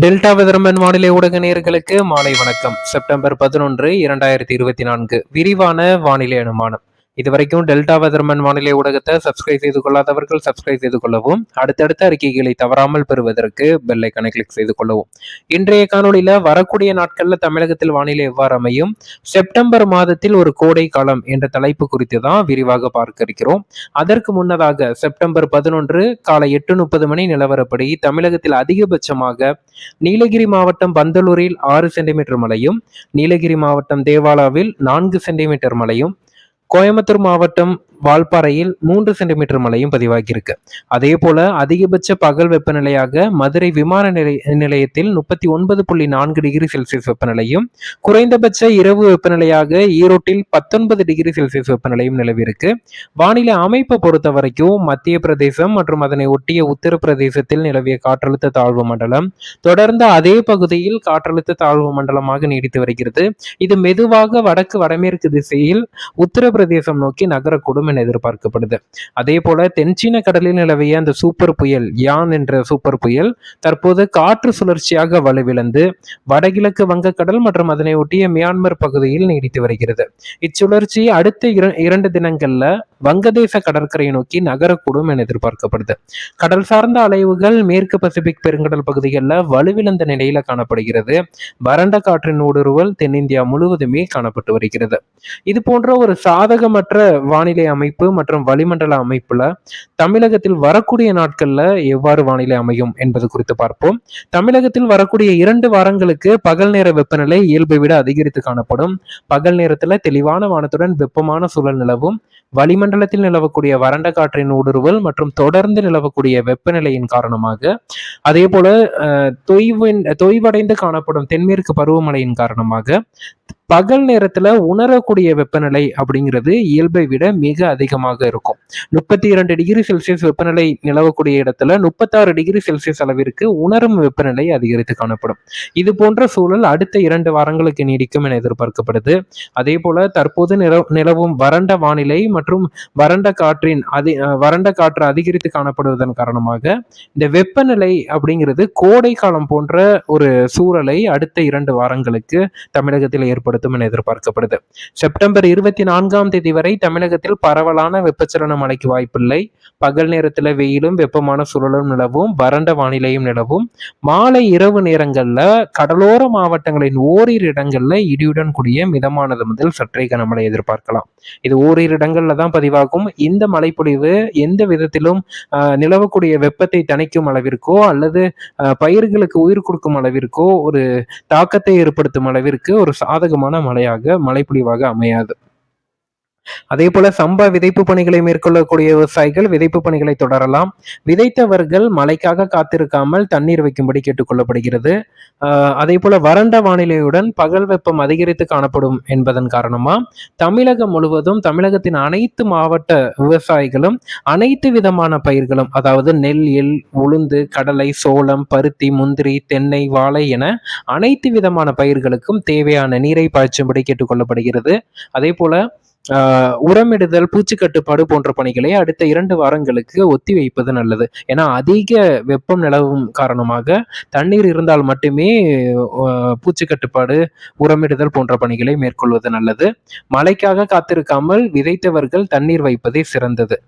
Delta விதர்மன் வானிலை ஊடக நேர்களுக்கு மாலை வணக்கம். செப்டம்பர் பதினொன்று இரண்டாயிரத்தி இருபத்தி நான்கு. விரிவான வானிலை அனுமானம். இதுவரைக்கும் டெல்டா வெதர்மன் வானிலை ஊடகத்தை சப்ஸ்கிரைப் செய்து கொள்ளாதவர்கள் சப்ஸ்கிரைப் செய்து கொள்ளவும். அடுத்தடுத்த அறிக்கைகளை தவறாமல் பெறுவதற்கு பெல்லைக்கனை கிளிக் செய்து கொள்ளவும். இன்றைய காணொலியில வரக்கூடிய நாட்கள்ல தமிழகத்தில் வானிலை எவ்வாறு அமையும்? செப்டம்பர் மாதத்தில் ஒரு கோடை காலம் என்ற தலைப்பு குறித்து தான் விரிவாக பார்க்க இருக்கிறோம். அதற்கு முன்னதாக செப்டம்பர் பதினொன்று காலை எட்டு முப்பது மணி நிலவரப்படி தமிழகத்தில் அதிகபட்சமாக நீலகிரி மாவட்டம் பந்தலூரில் ஆறு சென்டிமீட்டர் மழையும் நீலகிரி மாவட்டம் தேவாலாவில் நான்கு சென்டிமீட்டர் மழையும் கோயம்புத்தூர் மாவட்டம் வால்பாறையில் மூன்று சென்டிமீட்டர் மழையும் பதிவாகியிருக்கு. அதே போல அதிகபட்ச பகல் வெப்பநிலையாக மதுரை விமான நிலைய நிலையத்தில் முப்பத்தி ஒன்பது புள்ளி நான்கு டிகிரி செல்சியஸ் வெப்பநிலையும் குறைந்தபட்ச இரவு வெப்பநிலையாக ஈரோட்டில் பத்தொன்பது டிகிரி செல்சியஸ் வெப்பநிலையும் நிலவிருக்கு வானிலை அமைப்பை பொறுத்த வரைக்கும் மத்திய பிரதேசம் மற்றும் அதனை ஒட்டிய உத்தரப்பிரதேசத்தில் நிலவிய காற்றழுத்த தாழ்வு மண்டலம் தொடர்ந்து அதே பகுதியில் காற்றழுத்த தாழ்வு மண்டலமாக நீடித்து வருகிறது. இது மெதுவாக வடக்கு வடமேற்கு திசையில் உத்தரப்பிரதேசம் நோக்கி நகரக்கூடும் என எதிர்பார்க்கப்படுது. அதே போல தென்சீன கடலில் நிலவிய அந்த சூப்பர் புயல் யான் என்ற சூப்பர் புயல் தற்போது காற்று சுழற்சியாக வலுவிழந்து வடகிழக்கு வங்கக்கடல் மற்றும் அதனை ஒட்டிய மியான்மர் பகுதியில் நீடித்து வருகிறது. இச்சுழற்சி அடுத்த இரண்டு தினங்கள்ல வங்கதேச கடற்கரையை நோக்கி நகரக்கூடும் என எதிர்பார்க்கப்படுது. கடல் சார்ந்த அலைவுகள் மேற்கு பசிபிக் பெருங்கடல் பகுதிகளில் வலுவிழந்த நிலையில காணப்படுகிறது. வறண்ட காற்றின் ஊடுருவல் தென்னிந்தியா முழுவதுமே காணப்பட்டு வருகிறது. இது போன்ற ஒரு சாதகமற்ற வானிலை அமை அமைப்பு மற்றும் வளிமண்டல அமைப்புல தமிழகத்தில் வரக்கூடிய நாட்கள்ல எவ்வாறு வானிலை அமையும் என்பது குறித்து பார்ப்போம். தமிழகத்தில் வரக்கூடிய இரண்டு வாரங்களுக்கு பகல் நேர வெப்பநிலை இயல்பை விட அதிகரித்து காணப்படும். பகல் நேரத்துல தெளிவான வானத்துடன் வெப்பமான சூழல் நிலவும். வளிமண்டலத்தில் நிலவக்கூடிய வறண்ட காற்றின் ஊடுருவல் மற்றும் தொடர்ந்து நிலவக்கூடிய வெப்பநிலையின் காரணமாக அதே போல தொய்வின் தொய்வடைந்து காணப்படும் தென்மேற்கு பருவமழையின் காரணமாக பகல் நேரத்துல உணரக்கூடிய வெப்பநிலை அப்படிங்கிறது இயல்பை விட மிக அதிகமாக இருக்கும். முப்பத்தி இரண்டு டிகிரி செல்சியஸ் வெப்பநிலை நிலவக்கூடிய இடத்துல முப்பத்தாறு டிகிரி செல்சியஸ் அளவிற்கு உணரும் வெப்பநிலை அதிகரித்து காணப்படும். இது போன்ற சூழல் அடுத்த இரண்டு வாரங்களுக்கு நீடிக்கும் என எதிர்பார்க்கப்படுது. அதே போல தற்போது நிலவும் வறண்ட வானிலை மற்றும் வறண்ட காற்றின் அதி வறண்ட காற்று அதிகரித்து காணப்படுவதன் காரணமாக இந்த வெப்பநிலை அப்படிங்கிறது கோடை காலம் போன்ற ஒரு சூழலை அடுத்த இரண்டு வாரங்களுக்கு தமிழகத்தில் ஏற்படுத்தும். ஏற்படுத்தும் என எதிர்பார்க்கப்படுது. செப்டம்பர் இருபத்தி நான்காம் தேதி வரை தமிழகத்தில் பரவலான வெப்பச்சலன மழைக்கு வாய்ப்பில்லை. பகல் நேரத்தில் வெயிலும் வெப்பமான சூழலும் நிலவும் வறண்ட வானிலையும் நிலவும். மாலை இரவு நேரங்களில் கடலோர மாவட்டங்களின் ஓரிரு இடங்களில் இடியுடன் கூடிய மிதமானது முதல் சற்றே கனமழை எதிர்பார்க்கலாம். இது ஓரிரு இடங்களில் தான் பதிவாகும். இந்த மழைப்பொழிவு எந்த விதத்திலும் நிலவக்கூடிய வெப்பத்தை தணிக்கும் அளவிற்கோ அல்லது பயிர்களுக்கு உயிர் கொடுக்கும் அளவிற்கோ ஒரு தாக்கத்தை ஏற்படுத்தும் அளவிற்கு ஒரு சாதகமான மழையாக மழைப்பொழிவாக அமையாது. அதே போல சம்பா விதைப்பு பணிகளை மேற்கொள்ளக்கூடிய விவசாயிகள் விதைப்பு பணிகளை தொடரலாம். விதைத்தவர்கள் மழைக்காக காத்திருக்காமல் தண்ணீர் வைக்கும்படி கேட்டுக்கொள்ளப்படுகிறது அதே போல வறண்ட வானிலையுடன் பகல் வெப்பம் அதிகரித்து காணப்படும் என்பதன் காரணமா தமிழகம் முழுவதும் தமிழகத்தின் அனைத்து மாவட்ட விவசாயிகளும் அனைத்து விதமான பயிர்களும் அதாவது நெல் எல் உளுந்து கடலை சோளம் பருத்தி முந்திரி தென்னை வாழை என அனைத்து விதமான பயிர்களுக்கும் தேவையான நீரை பாய்ச்சும்படி கேட்டுக்கொள்ளப்படுகிறது அதே போல உரமிடுதல் பூச்சி கட்டுப்பாடு போன்ற பணிகளை அடுத்த இரண்டு வாரங்களுக்கு ஒத்தி வைப்பது நல்லது. ஏன்னா அதிக வெப்பம் நிலவும் காரணமாக தண்ணீர் இருந்தால் மட்டுமே பூச்சி கட்டுப்பாடு உரமிடுதல் போன்ற பணிகளை மேற்கொள்வது நல்லது. மழைக்காக காத்திருக்காமல் விதைத்தவர்கள் தண்ணீர் வைப்பதே சிறந்தது.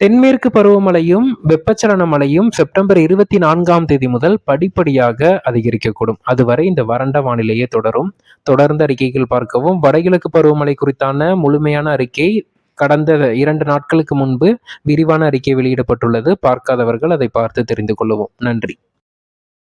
தென்மேற்கு பருவமழையும் வெப்பச்சலன மழையும் செப்டம்பர் இருபத்தி நான்காம் தேதி முதல் படிப்படியாக அதிகரிக்கக்கூடும். அதுவரை இந்த வறண்ட வானிலையே தொடரும். தொடர்ந்து அறிக்கைகள் பார்க்கவும். வடகிழக்கு பருவமழை குறித்தான முழுமையான அறிக்கை கடந்த இரண்டு நாட்களுக்கு முன்பு விரிவான அறிக்கை வெளியிடப்பட்டுள்ளது. பார்க்காதவர்கள் அதை பார்த்து தெரிந்து கொள்ளவும். நன்றி.